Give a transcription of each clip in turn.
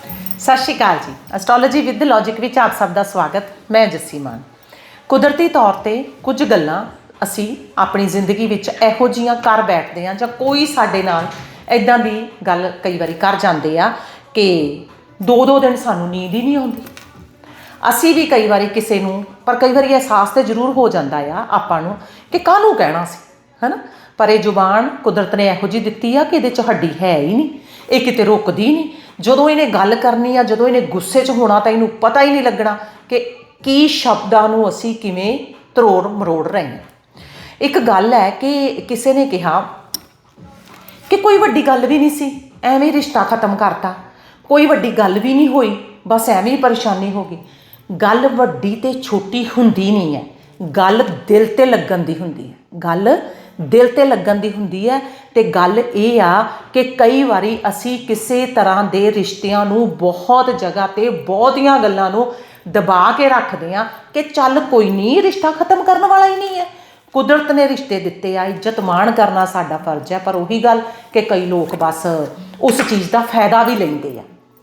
ਸਤਿ ਸ਼੍ਰੀ ਅਕਾਲ ਜੀ। Astrology with logic ਵਿੱਚ ਆਪ ਸਭ ਦਾ ਸਵਾਗਤ। ਮੈਂ ਜੱਸੀ ਮਾਨ। ਕੁਦਰਤੀ ਤੌਰ ਤੇ ਕੁਝ ਗੱਲਾਂ ਅਸੀਂ ਆਪਣੀ ਜ਼ਿੰਦਗੀ ਵਿੱਚ ਇਹੋ ਜੀਆਂ ਕਰ ਬੈਠਦੇ ਹਾਂ ਜਾਂ ਕੋਈ ਸਾਡੇ ਨਾਲ ਇਦਾਂ ਦੀ ਗੱਲ ਕਈ ਵਾਰੀ ਕਰ ਜਾਂਦੇ ਆ ਕਿ ਦੋ ਦੋ ਦਿਨ ਸਾਨੂੰ ਨੀਂਦ ਹੀ ਨਹੀਂ ਆਉਂਦੀ। ਅਸੀਂ ਵੀ ਕਈ ਵਾਰੀ ਕਿਸੇ ਨੂੰ, ਪਰ ਕਈ ਵਾਰੀ ਅਹਿਸਾਸ ਤੇ ਜ਼ਰੂਰ ਹੋ ਜਾਂਦਾ ਆ ਆਪਾਂ ਨੂੰ ਕਿ ਕਾਹਨੂੰ ਕਹਿਣਾ ਸੀ, ਹਨਾ? ਪਰ ਇਹ ਜ਼ੁਬਾਨ ਕੁਦਰਤ ਨੇ ਇਹੋ ਜਿਹੀ ਦਿੱਤੀ ਆ ਕਿ ਇਹਦੇ 'ਚ ਹੱਡੀ ਹੈ ਹੀ ਨਹੀਂ, ਇਹ ਕਿਤੇ ਰੁਕਦੀ ਨਹੀਂ। ਜਦੋਂ ਇਹਨੇ ਗੱਲ ਕਰਨੀ ਆ, ਜਦੋਂ ਇਹਨੇ ਗੁੱਸੇ 'ਚ ਹੋਣਾ ਤਾਂ ਇਹਨੂੰ ਪਤਾ ਹੀ ਨਹੀਂ ਲੱਗਣਾ ਕਿ ਕੀ ਸ਼ਬਦਾਂ ਨੂੰ ਅਸੀਂ ਕਿਵੇਂ ਤਰੋੜ ਮਰੋੜ ਰਹੇ ਹਾਂ। ਇੱਕ ਗੱਲ ਹੈ ਕਿ ਕਿਸੇ ਨੇ ਕਿਹਾ ਕਿ ਕੋਈ ਵੱਡੀ ਗੱਲ ਵੀ ਨਹੀਂ ਸੀ, ਐਵੇਂ ਰਿਸ਼ਤਾ ਖਤਮ ਕਰਤਾ। ਕੋਈ ਵੱਡੀ ਗੱਲ ਵੀ ਨਹੀਂ ਹੋਈ, ਬਸ ਐਵੇਂ ਹੀ ਪਰੇਸ਼ਾਨੀ ਹੋ ਗਈ। ਗੱਲ ਵੱਡੀ ਤੇ ਛੋਟੀ ਹੁੰਦੀ ਨਹੀਂ ਹੈ, ਗੱਲ ਦਿਲ ਤੇ ਲੱਗਣ ਦੀ ਹੁੰਦੀ ਹੈ। ਗੱਲ ਦਿਲ ਤੇ ਲੱਗਣ ਦੀ ਹੁੰਦੀ ਹੈ। ਤੇ ਗੱਲ ਇਹ ਆ ਕਿ ਕਈ ਵਾਰੀ ਅਸੀਂ ਕਿਸੇ ਤਰ੍ਹਾਂ ਦੇ ਰਿਸ਼ਤਿਆਂ ਨੂੰ ਬਹੁਤ ਜਗ੍ਹਾ ਤੇ ਬਹੁਤੀਆਂ ਗੱਲਾਂ ਨੂੰ ਦਬਾ ਕੇ ਰੱਖਦੇ ਆ ਕਿ ਚੱਲ ਕੋਈ ਨਹੀਂ, ਰਿਸ਼ਤਾ ਖਤਮ ਕਰਨ ਵਾਲਾ ਹੀ ਨਹੀਂ ਹੈ। ਕੁਦਰਤ ਨੇ ਰਿਸ਼ਤੇ ਦਿੱਤੇ ਆ, ਇੱਜ਼ਤ ਮਾਣ ਕਰਨਾ ਸਾਡਾ ਫਰਜ਼ ਹੈ, ਪਰ ਉਹੀ ਗੱਲ ਕਿ ਕਈ ਲੋਕ ਬਸ ਉਸ ਚੀਜ਼ ਦਾ ਫਾਇਦਾ ਵੀ ਲੈਂਦੇ ਆ।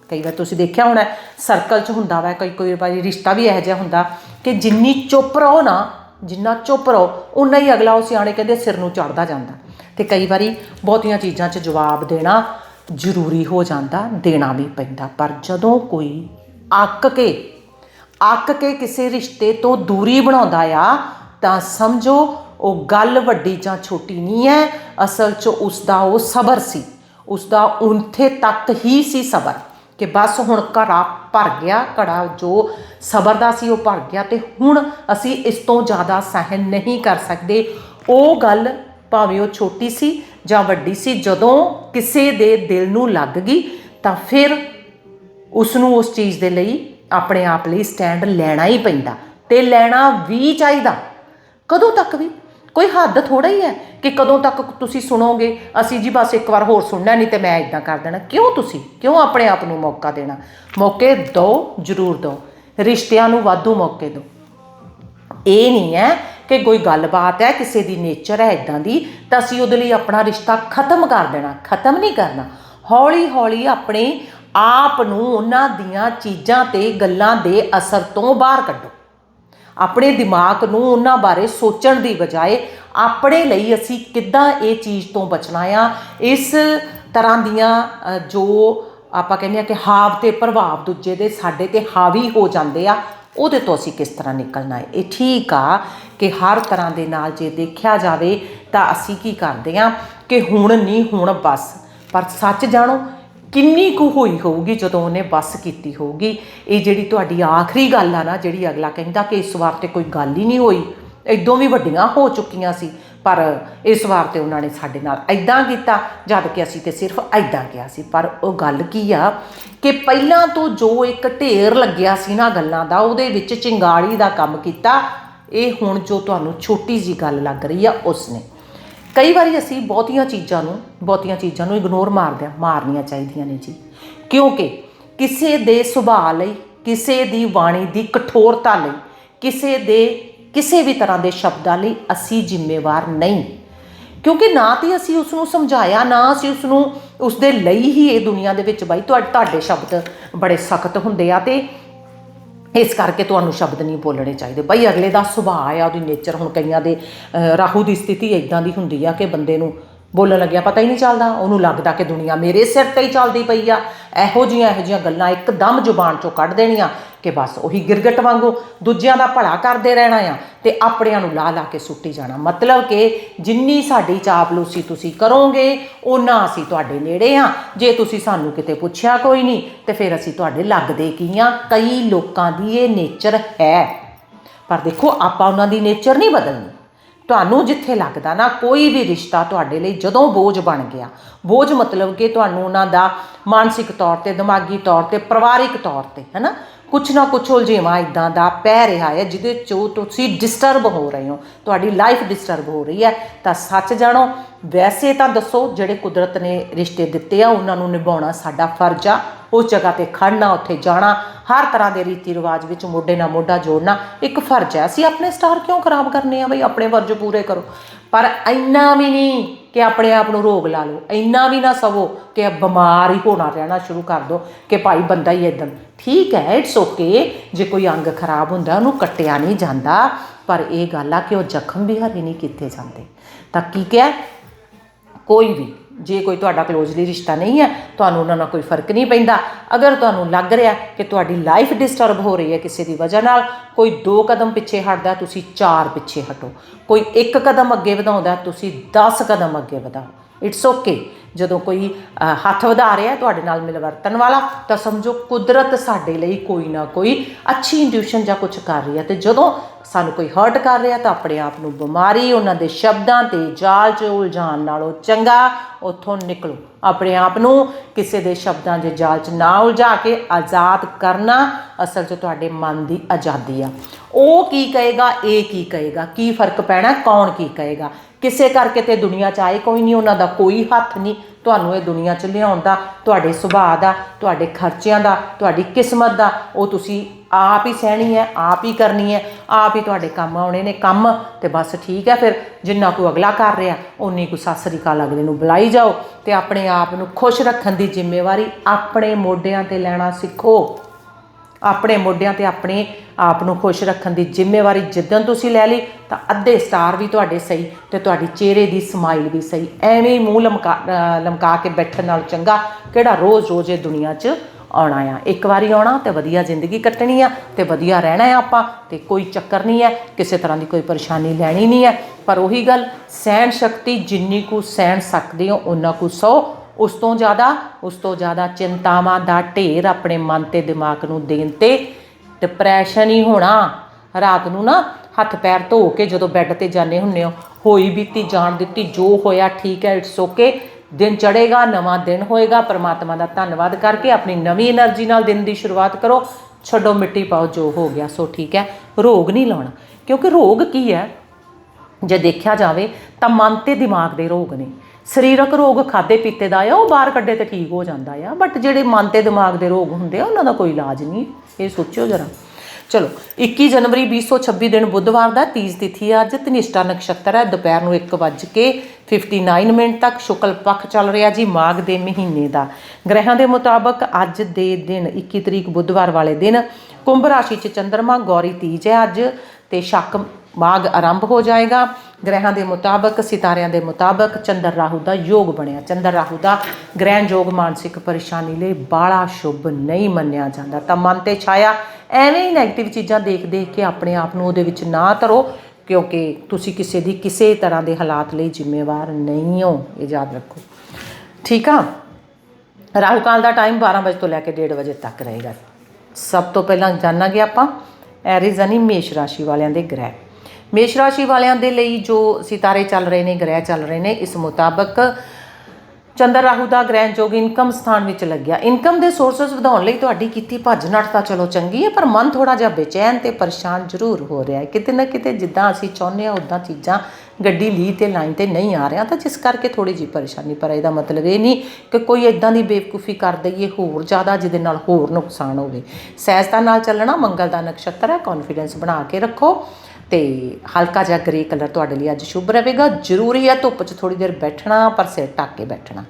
ਕਈ ਵਾਰ ਤੁਸੀਂ ਦੇਖਿਆ ਹੋਣਾ ਸਰਕਲ 'ਚ ਹੁੰਦਾ ਵਾ ਕਈ ਕੋਈ ਵਾਰੀ ਰਿਸ਼ਤਾ ਵੀ ਇਹੋ ਜਿਹਾ ਹੁੰਦਾ ਕਿ ਜਿੰਨੀ ਚੁੱਪ ਰਹੋ ਨਾ ਜਿੰਨਾ ਚੁੱਪ ਰਹੋ ਉਨਾ ਹੀ ਅਗਲਾ ਉਹ ਸਿਆਣੇ ਕਹਿੰਦੇ ਸਿਰ ਨੂੰ ਚੜਦਾ ਜਾਂਦਾ। ਤੇ ਕਈ ਵਾਰੀ ਬਹੁਤੀਆਂ ਚੀਜ਼ਾਂ 'ਚ ਜਵਾਬ ਦੇਣਾ ਜ਼ਰੂਰੀ ਹੋ ਜਾਂਦਾ, ਦੇਣਾ ਵੀ ਪੈਂਦਾ। ਪਰ ਜਦੋਂ ਕੋਈ ਅੱਕ ਕੇ ਅੱਕ ਕੇ ਕਿਸੇ ਰਿਸ਼ਤੇ ਤੋਂ ਦੂਰੀ ਬਣਾਉਂਦਾ ਆ, ਤਾਂ ਸਮਝੋ ਉਹ ਗੱਲ ਵੱਡੀ ਜਾਂ ਛੋਟੀ ਨਹੀਂ ਹੈ, ਅਸਲ 'ਚ ਉਸ ਦਾ ਉਹ ਸਬਰ ਸੀ। ਉਸ ਦਾ ਉਨਥੇ ਤੱਕ ਹੀ ਸੀ ਸਬਰ। ਕਿ ਬਸ ਹੁਣ ਘੜਾ ਭਰ ਗਿਆ ਘੜਾ ਜੋ ਸਬਰ ਦਾ ਸੀ ਉਹ ਭਰ ਗਿਆ ਤੇ ਹੁਣ ਅਸੀਂ ਇਸ ਤੋਂ ਜ਼ਿਆਦਾ ਸਹਿਨ ਨਹੀਂ ਕਰ ਸਕਦੇ। ਉਹ ਗੱਲ ਭਾਵੇਂ ਉਹ ਛੋਟੀ ਸੀ ਜਾਂ ਵੱਡੀ ਸੀ, ਜਦੋਂ ਕਿਸੇ ਦੇ ਦਿਲ ਨੂੰ ਲੱਗ ਗਈ ਤਾਂ ਫਿਰ ਉਸ ਨੂੰ ਉਸ ਚੀਜ਼ ਦੇ ਲਈ ਆਪਣੇ ਆਪ ਲਈ ਸਟੈਂਡ ਲੈਣਾ ਹੀ ਪੈਂਦਾ ਤੇ ਲੈਣਾ ਵੀ ਚਾਹੀਦਾ। ਕਦੋਂ ਤੱਕ ਵੀ? ਕੋਈ ਹੱਦ ਥੋੜਾ ਹੀ ਹੈ ਕਿ ਕਦੋਂ ਤੱਕ ਤੁਸੀਂ ਸੁਣੋਗੇ, ਅਸੀਂ ਜੀ ਬਸ ਇੱਕ ਵਾਰ ਹੋਰ ਸੁਣਨਾ, ਨਹੀਂ ਤੇ ਮੈਂ ਇਦਾਂ ਕਰ ਦੇਣਾ। ਕਿਉਂ ਤੁਸੀਂ? ਕਿਉਂ ਆਪਣੇ ਆਪ ਨੂੰ ਮੌਕਾ ਦੇਣਾ? ਮੌਕੇ ਦਿਓ, ਜ਼ਰੂਰ ਦਿਓ। ਰਿਸ਼ਤਿਆਂ ਨੂੰ ਵਾਧੂ ਮੌਕੇ ਦਿਓ। ਇਹ ਨਹੀਂ ਹੈ ਕਿ ਕੋਈ ਗੱਲਬਾਤ ਹੈ, ਕਿਸੇ ਦੀ ਨੇਚਰ ਹੈ ਇਦਾਂ ਦੀ, ਤਾਂ ਅਸੀਂ ਉਹਦੇ ਲਈ ਆਪਣਾ ਰਿਸ਼ਤਾ ਖਤਮ ਕਰ ਦੇਣਾ, ਖਤਮ ਨਹੀਂ ਕਰਨਾ। ਹੌਲੀ ਹੌਲੀ ਆਪਣੇ ਆਪ ਨੂੰ ਉਹਨਾਂ ਦੀਆਂ ਚੀਜ਼ਾਂ ਤੇ ਗੱਲਾਂ ਦੇ ਅਸਰ ਤੋਂ ਬਾਹਰ ਕੱਢੋ। ਆਪਣੇ ਦਿਮਾਗ ਨੂੰ ਉਹਨਾਂ ਬਾਰੇ ਸੋਚਣ ਦੀ ਬਜਾਏ ਆਪਣੇ ਲਈ ਅਸੀਂ ਕਿੱਦਾਂ ਇਹ ਚੀਜ਼ ਤੋਂ ਬਚਣਾ ਆ, ਇਸ ਤਰ੍ਹਾਂ ਦੀਆਂ ਜੋ ਆਪਾਂ ਕਹਿੰਦੇ ਆ ਕਿ ਹਾਵ ਤੇ ਪ੍ਰਭਾਵ ਦੂਜੇ ਦੇ ਸਾਡੇ ਤੇ ਹਾਵੀ ਹੋ ਜਾਂਦੇ ਆ, ਉਹਦੇ ਤੋਂ ਅਸੀਂ ਕਿਸ ਤਰ੍ਹਾਂ ਨਿਕਲਣਾ ਹੈ? ਇਹ ਠੀਕ ਆ ਕਿ ਹਰ ਤਰ੍ਹਾਂ ਦੇ ਨਾਲ ਜੇ ਦੇਖਿਆ ਜਾਵੇ ਤਾਂ ਅਸੀਂ ਕੀ ਕਰਦੇ ਆ ਕਿ ਹੁਣ ਨਹੀਂ ਹੁਣ ਬਸ, ਪਰ ਸੱਚ ਜਾਣੋ ਕਿੰਨੀ ਕੁ ਹੋਈ ਹੋਊਗੀ ਜਦੋਂ ਉਹਨੇ ਬੱਸ ਕੀਤੀ ਹੋਊਗੀ? ਇਹ ਜਿਹੜੀ ਤੁਹਾਡੀ ਆਖਰੀ ਗੱਲ ਆ ਨਾ, ਜਿਹੜੀ ਅਗਲਾ ਕਹਿੰਦਾ ਕਿ ਇਸ ਵਾਰ ਤੇ ਕੋਈ ਗੱਲ ਹੀ ਨਹੀਂ ਹੋਈ। ਇਦੋਂ ਵੀ ਵੱਡੀਆਂ ਹੋ ਚੁੱਕੀਆਂ ਸੀ, ਪਰ ਇਸ ਵਾਰ ਤੇ ਉਹਨਾਂ ਨੇ ਸਾਡੇ ਨਾਲ ਐਦਾਂ ਕੀਤਾ, ਜਦ ਕਿ ਅਸੀਂ ਤੇ ਸਿਰਫ ਐਦਾਂ ਕਿਹਾ ਸੀ। ਪਰ ਉਹ ਗੱਲ ਕੀ ਆ ਕਿ ਪਹਿਲਾਂ ਤੋਂ ਜੋ ਇੱਕ ਢੇਰ ਲੱਗਿਆ ਸੀ ਨਾ ਗੱਲਾਂ ਦਾ, ਉਹਦੇ ਵਿੱਚ ਚਿੰਗਾੜੀ ਦਾ ਕੰਮ ਕੀਤਾ, ਇਹ ਹੁਣ ਜੋ ਤੁਹਾਨੂੰ ਛੋਟੀ ਜੀ ਗੱਲ ਲੱਗ ਰਹੀ ਆ ਉਸਨੇ ਕਈ ਵਾਰੀ ਅਸੀਂ ਬਹੁਤੀਆਂ ਚੀਜ਼ਾਂ ਨੂੰ, ਬਹੁਤੀਆਂ ਚੀਜ਼ਾਂ ਨੂੰ ਇਗਨੋਰ ਮਾਰਦੇ ਹਾਂ ਮਾਰਨੀਆਂ ਚਾਹੀਦੀਆਂ ਨੇ ਜੀ। ਕਿਉਂਕਿ ਕਿਸੇ ਦੇ ਸੁਭਾਅ ਲਈ, ਕਿਸੇ ਦੀ ਬਾਣੀ ਦੀ ਕਠੋਰਤਾ ਲਈ, ਕਿਸੇ ਦੇ, ਕਿਸੇ ਵੀ ਤਰ੍ਹਾਂ ਦੇ ਸ਼ਬਦਾਂ ਲਈ ਅਸੀਂ ਜ਼ਿੰਮੇਵਾਰ ਨਹੀਂ। ਕਿਉਂਕਿ ਨਾ ਤੇ ਅਸੀਂ ਉਸ ਨੂੰ ਸਮਝਾਇਆ, ਨਾ ਅਸੀਂ ਉਸ ਨੂੰ ਉਸ ਦੇ ਲਈ ਹੀ ਇਹ ਦੁਨੀਆ ਦੇ ਵਿੱਚ ਬਾਈ ਤੁਹਾਡੇ ਤੁਹਾਡੇ ਸ਼ਬਦ ਬੜੇ ਸਖਤ ਹੁੰਦੇ ਆ ਤੇ ਇਸ ਕਰਕੇ ਤੁਹਾਨੂੰ ਸ਼ਬਦ ਨਹੀਂ ਬੋਲਣੇ ਚਾਹੀਦੇ। ਬਈ ਅਗਲੇ ਦਾ ਸੁਭਾਅ ਆ, ਉਹਦੀ ਨੇਚਰ ਹੁਣ ਕਈਆਂ ਦੇ ਰਾਹੂ ਦੀ ਸਥਿਤੀ ਇਦਾਂ ਦੀ ਹੁੰਦੀ ਆ ਕਿ ਬੰਦੇ ਨੂੰ ਬੋਲਣ ਲੱਗਿਆ ਪਤਾ ਹੀ ਨਹੀਂ ਚੱਲਦਾ, ਉਹਨੂੰ ਲੱਗਦਾ ਕਿ ਦੁਨੀਆ ਮੇਰੇ ਸਿਰ ਤੇ ਹੀ ਚੱਲਦੀ ਪਈ ਆ। ਇਹੋ ਜੀਆਂ ਇਹੋ ਜੀਆਂ ਗੱਲਾਂ ਇੱਕਦਮ ਜ਼ੁਬਾਨ ਚੋਂ ਕੱਢ ਦੇਣੀਆਂ। ਕਿ ਬਸ ਉਹੀ ਗਿਰਗਟ ਵਾਂਗੂ ਦੂਜਿਆਂ ਦਾ ਭਲਾ ਕਰਦੇ ਰਹਿਣਾ ਆ ਤੇ ਆਪਣਿਆਂ ਨੂੰ ਲਾ ਲਾ ਕੇ ਸੁੱਟੀ ਜਾਣਾ। ਮਤਲਬ ਕਿ ਜਿੰਨੀ ਸਾਡੀ ਚਾਪਲੂਸੀ ਤੁਸੀਂ ਕਰੋਗੇ, ਓਨਾ ਅਸੀਂ ਤੁਹਾਡੇ ਨੇੜੇ ਆ। ਜੇ ਤੁਸੀਂ ਸਾਨੂੰ ਕਿਤੇ ਪੁੱਛਿਆ ਕੋਈ ਨਹੀਂ, ਤੇ ਫਿਰ ਅਸੀਂ ਤੁਹਾਡੇ ਲੱਗਦੇ ਕੀ ਆ? ਕਈ ਲੋਕਾਂ ਦੀ ਇਹ ਨੇਚਰ ਹੈ। ਪਰ ਦੇਖੋ, ਆਪਾਂ ਉਹਨਾਂ ਦੀ ਨੇਚਰ ਨਹੀਂ ਬਦਲਣੀ। ਤੁਹਾਨੂੰ ਜਿੱਥੇ ਲੱਗਦਾ ਨਾ, ਕੋਈ ਵੀ ਰਿਸ਼ਤਾ ਤੁਹਾਡੇ ਲਈ ਜਦੋਂ ਬੋਝ ਬਣ ਗਿਆ। ਬੋਝ ਮਤਲਬ ਕਿ ਤੁਹਾਨੂੰ ਉਹਨਾਂ ਦਾ ਮਾਨਸਿਕ ਤੌਰ ਤੇ, ਦਿਮਾਗੀ ਤੌਰ ਤੇ, ਪਰਿਵਾਰਿਕ ਤੌਰ ਤੇ, ਹੈਨਾ? ਕੁਛ ਨਾ ਕੁਛ ਉਲਝੇਵਾ ਇਦਾਂ ਦਾ ਪੈ ਰਿਹਾ ਹੈ, ਜਿਹਦੇ ਚੋਂ ਤੁਸੀਂ ਡਿਸਟਰਬ ਹੋ ਰਹੇ ਹੋ। ਤੁਹਾਡੀ ਲਾਈਫ ਡਿਸਟਰਬ ਹੋ ਰਹੀ ਹੈ। ਤਾਂ ਸੱਚ ਜਾਣੋ, ਵੈਸੇ ਤਾਂ ਦੱਸੋ, ਜਿਹੜੇ ਕੁਦਰਤ ਨੇ ਰਿਸ਼ਤੇ ਦਿੱਤੇ ਆ, ਉਹਨਾਂ ਨੂੰ ਨਿਭਾਉਣਾ ਸਾਡਾ ਫਰਜ਼ ਆ। ਉਸ ਜਗ੍ਹਾ ਤੇ ਖੜਨਾ, ਉੱਥੇ ਜਾਣਾ, ਹਰ ਤਰ੍ਹਾਂ ਦੇ ਰੀਤੀ ਰਿਵਾਜ ਵਿੱਚ ਮੋਢੇ ਨਾਲ ਮੋਢਾ ਜੋੜਨਾ, ਇੱਕ ਫਰਜ਼ ਹੈ। ਅਸੀਂ ਆਪਣੇ ਸਟਾਰ ਕਿਉਂ ਖਰਾਬ ਕਰਨੇ ਆ ਬਈ? ਆਪਣੇ ਫਰਜ਼ ਪੂਰੇ ਕਰੋ। ਪਰ ਇੰਨਾ ਵੀ ਨਹੀਂ ਕਿ ਆਪਣੇ ਆਪ ਨੂੰ ਰੋਗ ਲਾ ਲਓ। ਇੰਨਾ ਵੀ ਨਾ ਸਵੋ ਕਿ ਬਿਮਾਰ ਹੀ ਹੋਣਾ ਰਹਿਣਾ ਸ਼ੁਰੂ ਕਰ ਦਿਓ ਕਿ ਭਾਈ ਬੰਦਾ ਹੀ ਇਦਾਂ ਠੀਕ ਹੈ ਇਟਸ ਓਕੇ ਜੇ ਕੋਈ ਅੰਗ ਖਰਾਬ ਹੁੰਦਾ, ਉਹਨੂੰ ਕੱਟਿਆ ਨਹੀਂ ਜਾਂਦਾ। ਪਰ ਇਹ ਗੱਲ ਆ ਕਿ ਉਹ ਜ਼ਖਮ ਵੀ ਹਰੇ ਨਹੀਂ ਕੀਤੇ ਜਾਂਦੇ। ਤਾਂ ਕੀ ਕਿਹਾ? ਕੋਈ ਵੀ। ਜੇ ਕੋਈ ਤੁਹਾਡਾ ਕਲੋਜ਼ਲੀ ਰਿਸ਼ਤਾ ਨਹੀਂ ਹੈ, ਤੁਹਾਨੂੰ ਉਹਨਾਂ ਨਾਲ ਕੋਈ ਫ਼ਰਕ ਨਹੀਂ ਪੈਂਦਾ। ਅਗਰ ਤੁਹਾਨੂੰ ਲੱਗ ਰਿਹਾ ਕਿ ਤੁਹਾਡੀ ਲਾਈਫ ਡਿਸਟਰਬ ਹੋ ਰਹੀ ਹੈ ਕਿਸੇ ਦੀ ਵਜ੍ਹਾ ਨਾਲ, ਕੋਈ ਦੋ ਕਦਮ ਪਿੱਛੇ ਹਟਦਾ, ਤੁਸੀਂ ਚਾਰ ਪਿੱਛੇ ਹਟੋ। ਕੋਈ ਇੱਕ ਕਦਮ ਅੱਗੇ ਵਧਾਉਂਦਾ, ਤੁਸੀਂ 10 ਕਦਮ ਅੱਗੇ ਵਧਾਓ। ਇਟਸ ਓਕੇ ਜਦੋਂ ਕੋਈ ਹੱਥ ਵਧਾ ਰਿਹਾ ਤੁਹਾਡੇ ਨਾਲ ਮਿਲਵਰਤਨ ਵਾਲਾ, ਤਾਂ ਸਮਝੋ ਕੁਦਰਤ ਸਾਡੇ ਲਈ ਕੋਈ ਨਾ ਕੋਈ ਅੱਛੀ ਇੰਟਿਊਸ਼ਨ ਜਾਂ ਕੁਝ ਕਰ ਰਹੀ ਹੈ। ਤੇ ਜਦੋਂ ਸਾਨੂੰ ਕੋਈ ਹਰਟ ਕਰ ਰਿਹਾ ਤਾਂ ਆਪਣੇ ਆਪ ਨੂੰ ਬਿਮਾਰੀ, ਉਹਨਾਂ ਦੇ ਸ਼ਬਦਾਂ ਤੇ ਜਾਲ 'ਚ ਉਲਝਾਉਣ ਨਾਲੋਂ ਚੰਗਾ ਉੱਥੋਂ ਨਿਕਲੋ। ਆਪਣੇ ਆਪ ਨੂੰ ਕਿਸੇ ਦੇ ਸ਼ਬਦਾਂ ਦੇ ਜਾਲ 'ਚ ਨਾ ਉਲਝਾ ਕੇ ਆਜ਼ਾਦ ਕਰਨਾ ਅਸਲ 'ਚ ਤੁਹਾਡੇ ਮਨ ਦੀ ਆਜ਼ਾਦੀ ਆ। ਉਹ ਕੀ ਕਹੇਗਾ, ਇਹ ਕੀ ਕਹੇਗਾ, ਕੀ ਫ਼ਰਕ ਪੈਣਾ, ਕੌਣ ਕੀ ਕਹੇਗਾ? ਕਿਸੇ ਕਰਕੇ ਤੇ ਦੁਨੀਆ 'ਚ ਆਏ ਕੋਈ ਨਹੀਂ, ਉਹਨਾਂ ਦਾ ਕੋਈ ਹੱਥ ਨਹੀਂ। ਤੁਹਾਨੂੰ ਇਹ ਦੁਨੀਆ 'ਚ ਲਿਆਉਣ ਦਾ, ਤੁਹਾਡੇ ਸੁਭਾਅ ਦਾ, ਤੁਹਾਡੇ ਖਰਚਿਆਂ ਦਾ, ਤੁਹਾਡੀ ਕਿਸਮਤ ਦਾ, ਉਹ ਤੁਸੀਂ ਆਪ ਹੀ ਸਹਿਣੀ ਹੈ, ਆਪ ਹੀ ਕਰਨੀ ਹੈ, ਆਪ ਹੀ ਤੁਹਾਡੇ ਕੰਮ ਆਉਣੇ ਨੇ, ਕੰਮ ਤੇ ਬਸ ਠੀਕ ਹੈ ਫਿਰ, ਜਿੰਨਾ ਕੋਈ ਅਗਲਾ ਕਰ ਰਿਹਾ ਉਨੀ ਕੁ ਸਤਿ ਸ੍ਰੀ ਅਕਾਲ ਅਗਲੇ ਨੂੰ ਬੁਲਾਈ ਜਾਓ ਤੇ ਆਪਣੇ ਆਪ ਨੂੰ ਖੁਸ਼ ਰੱਖਣ ਦੀ ਜ਼ਿੰਮੇਵਾਰੀ ਆਪਣੇ ਮੋਢਿਆਂ ਤੇ ਲੈਣਾ ਸਿੱਖੋ। ਆਪਣੇ ਮੋਢਿਆਂ ਤੇ ਆਪਣੇ ਆਪ ਨੂੰ ਖੁਸ਼ ਰੱਖਣ ਦੀ ਜ਼ਿੰਮੇਵਾਰੀ ਜਿੱਦਣ ਤੁਸੀਂ ਲੈ ਲਈ, ਤਾਂ ਅੱਧੇ ਸਟਾਰ ਵੀ ਤੁਹਾਡੇ ਸਹੀ ਤੇ ਤੁਹਾਡੀ ਚਿਹਰੇ ਦੀ ਸਮਾਈਲ ਵੀ ਸਹੀ। ਐਵੇਂ ਹੀ ਮੂੰਹ ਲਮਕਾ ਲਮਕਾ ਕੇ ਬੈਠਣ ਨਾਲ ਚੰਗਾ ਕਿਹੜਾ ਰੋਜ਼-ਰੋਜ਼ ਇਹ ਦੁਨੀਆ 'ਚ ਆਉਣਾ ਆ। ਇੱਕ ਵਾਰੀ ਆਉਣਾ ਤੇ ਵਧੀਆ ਜ਼ਿੰਦਗੀ ਕੱਟਣੀ ਆ ਤੇ ਵਧੀਆ ਰਹਿਣਾ ਆ ਆਪਾਂ ਤੇ ਕੋਈ ਚੱਕਰ ਨਹੀਂ ਹੈ, ਕਿਸੇ ਤਰ੍ਹਾਂ ਦੀ ਕੋਈ ਪਰੇਸ਼ਾਨੀ ਲੈਣੀ ਨਹੀਂ ਹੈ। ਪਰ ਉਹੀ ਗੱਲ, ਸਹਿਣ ਸ਼ਕਤੀ ਜਿੰਨੀ ਕੁ ਸਹਿਣ ਸਕਦੇ ਹੋ ਉਹਨਾਂ ਕੁ ਸੋ। ਉਸ ਤੋਂ ਜ਼ਿਆਦਾ, ਉਸ ਤੋਂ ਜ਼ਿਆਦਾ ਚਿੰਤਾਵਾਂ ਦਾ ਢੇਰ ਆਪਣੇ ਮਨ ਤੇ ਦਿਮਾਗ ਨੂੰ ਦੇਣ ਤੇ ਡਿਪਰੈਸ਼ਨ ਹੀ ਹੋਣਾ। ਰਾਤ ਨੂੰ ਨਾ ਹੱਥ ਪੈਰ ਧੋ ਕੇ ਜਦੋਂ ਬੈੱਡ ਤੇ ਜਾਂਦੇ ਹੁੰਨੇ ਹੋ, ਹੋਈ ਬੀਤੀ ਜਾਣ ਦਿੱਤੀ, ਜੋ ਹੋਇਆ ਠੀਕ ਹੈ ਇਟਸ ਓਕੇ ਦਿਨ ਚੜੇਗਾ ਨਵਾਂ ਦਿਨ ਹੋਏਗਾ। ਪਰਮਾਤਮਾ ਦਾ ਧੰਨਵਾਦ ਕਰਕੇ ਆਪਣੀ ਨਵੀਂ એનર્ਜੀ ਨਾਲ ਦਿਨ ਦੀ ਸ਼ੁਰੂਆਤ ਕਰੋ। ਛੱਡੋ ਮਿੱਟੀ ਪਾਓ, ਜੋ ਹੋ ਗਿਆ ਸੋ ਠੀਕ ਹੈ। ਰੋਗ ਨਹੀਂ ਲਾਉਣਾ। ਕਿਉਂਕਿ ਰੋਗ ਕੀ ਹੈ? ਜੇ ਦੇਖਿਆ ਜਾਵੇ ਤਾਂ ਮਨ ਤੇ ਦਿਮਾਗ ਦੇ ਰੋਗ ਨੇ। ਸਰੀਰਕ ਰੋਗ ਖਾਦੇ ਪੀਤੇ ਦਾ ਆ, ਉਹ ਬਾਹਰ ਕੱਢੇ ਤਾਂ ਠੀਕ ਹੋ ਜਾਂਦਾ ਆ। ਬਟ ਜਿਹੜੇ ਮਨ ਤੇ ਦਿਮਾਗ ਦੇ ਰੋਗ ਹੁੰਦੇ ਆ, ਉਹਨਾਂ ਦਾ ਕੋਈ ਇਲਾਜ ਨਹੀਂ। ਇਹ ਸੋਚਿਓ ਜਰਾ। ਚਲੋ 21 ਜਨਵਰੀ 2026 ਦਿਨ ਬੁੱਧਵਾਰ ਦਾ ਤੀਜ ਤਿਥੀ ਹੈ। ਅੱਜ ਤਨਿਸ਼ਟਾ ਨਕਸ਼ਤਰ ਹੈ। ਦੁਪਹਿਰ ਨੂੰ 1:59 ਮਿੰਟ ਤੱਕ ਸ਼ੁਕਲ ਪੱਖ ਚੱਲ ਰਿਹਾ ਜੀ ਮਾਘ ਦੇ ਮਹੀਨੇ ਦਾ। ਗ੍ਰਹਿਆਂ ਦੇ ਮੁਤਾਬਕ ਅੱਜ ਦੇ ਦਿਨ 21 ਤਰੀਕ ਬੁੱਧਵਾਰ ਵਾਲੇ ਦਿਨ ਕੁੰਭ ਰਾਸ਼ੀ 'ਚ ਚੰ드ਰਮਾ ਗੌਰੀ ਤੀਜ ਹੈ ਅੱਜ ਤੇ ਸ਼ੱਕ ਮਾਘ ਆਰੰਭ ਹੋ ਜਾਏਗਾ। ਗ੍ਰਹਿਾਂ ਦੇ ਮੁਤਾਬਕ, ਸਿਤਾਰਿਆਂ ਦੇ ਮੁਤਾਬਕ ਚੰਦਰ ਰਾਹੂ ਦਾ ਯੋਗ ਬਣਿਆ। ਚੰਦਰ ਰਾਹੂ ਦਾ ਗ੍ਰਹਿਣ ਯੋਗ ਮਾਨਸਿਕ ਪਰੇਸ਼ਾਨੀ ਲਈ ਬਾਲਾ ਸ਼ੁਭ ਨਹੀਂ ਮੰਨਿਆ ਜਾਂਦਾ। ਤਾਂ ਮਨ ਤੇ ਛਾਇਆ, ਐਵੇਂ ਹੀ 네ਗੇਟਿਵ ਚੀਜ਼ਾਂ ਦੇਖ ਦੇਖ ਕੇ ਆਪਣੇ ਆਪ ਨੂੰ ਉਹਦੇ ਵਿੱਚ ਨਾ ਧਰੋ ਕਿਉਂਕਿ ਤੁਸੀਂ ਕਿਸੇ ਦੀ ਕਿਸੇ ਤਰ੍ਹਾਂ ਦੇ ਹਾਲਾਤ ਲਈ ਜ਼ਿੰਮੇਵਾਰ ਨਹੀਂ ਹੋ। ਇਹ ਯਾਦ ਰੱਖੋ। ਠੀਕ ਆ? ਰਾਹੂ ਕਾਲ ਦਾ ਟਾਈਮ 12 ਵਜੇ ਤੋਂ ਲੈ ਕੇ 1:30 ਵਜੇ ਤੱਕ ਰਹੇਗਾ। ਸਭ ਤੋਂ ਪਹਿਲਾਂ ਜਾਣਾਂਗੇ ਆਪਾਂ ਐਰੀਜ਼ ਯਾਨੀ ਮੇਸ਼ ਰਾਸ਼ੀ ਵਾਲਿਆਂ ਦੇ ਗ੍ਰਹਿ। ਮੇਸ਼ ਰਾਸ਼ੀ ਵਾਲਿਆਂ ਦੇ ਲਈ ਜੋ ਸਿਤਾਰੇ ਚੱਲ ਰਹੇ ਨੇ, ਗ੍ਰਹਿ ਚੱਲ ਰਹੇ ਨੇ, ਇਸ ਮੁਤਾਬਕ ਚੰਦਰ ਰਾਹੂ ਦਾ ਗ੍ਰਹਿ ਜੋਗ ਇਨਕਮ ਸਥਾਨ ਵਿੱਚ ਲੱਗਿਆ। ਇਨਕਮ ਦੇ ਸੋਰਸਸ ਵਧਾਉਣ ਲਈ ਤੁਹਾਡੀ ਕੀਤੀ ਭੱਜ ਨੱਠ ਤਾਂ ਚਲੋ ਚੰਗੀ ਹੈ, ਪਰ ਮਨ ਥੋੜਾ ਜਿਹਾ ਬੇਚੈਨ ਤੇ ਪਰੇਸ਼ਾਨ ਜ਼ਰੂਰ ਹੋ ਰਿਹਾ ਹੈ। ਕਿਤੇ ਨਾ ਕਿਤੇ ਜਿੱਦਾਂ ਅਸੀਂ ਚਾਹੁੰਦੇ ਹਾਂ ਉਦਾਂ ਚੀਜ਼ਾਂ ਗੱਡੀ ਲੀ ਤੇ ਲਾਈਨ ਤੇ ਨਹੀਂ ਆ ਰਿਹਾ ਤਾਂ ਜਿਸ ਕਰਕੇ ਥੋੜੀ ਜਿਹੀ ਪਰੇਸ਼ਾਨੀ, ਪਰ ਇਹਦਾ ਮਤਲਬ ਇਹ ਨਹੀਂ ਕਿ ਕੋਈ ਇਦਾਂ ਦੀ ਬੇਵਕੂਫੀ ਕਰ ਦਈਏ ਹੋਰ ਜ਼ਿਆਦਾ, ਜਿਹਦੇ ਨਾਲ ਹੋਰ ਨੁਕਸਾਨ ਹੋਵੇ। ਸਹਿਜਤਾ ਨਾਲ ਚੱਲਣਾ ਮੰਗਲ ਦਾ ਨਕਸ਼ਤਰ ਹੈ ਕੌਨਫੀਡੈਂਸ ਬਣਾ ਕੇ ਰੱਖੋ। ਤੇ ਹਲਕਾ ਜਿਹਾ ਗ੍ਰੇ ਕਲਰ ਤੁਹਾਡੇ ਲਈ ਅੱਜ ਸ਼ੁਭ ਰਹੇਗਾ। ਜ਼ਰੂਰੀ ਹੈ ਧੁੱਪ 'ਚ ਥੋੜੀ ਦੇਰ ਬੈਠਣਾ, ਪਰ ਸਿਰ ਢੱਕ ਕੇ ਬੈਠਣਾ।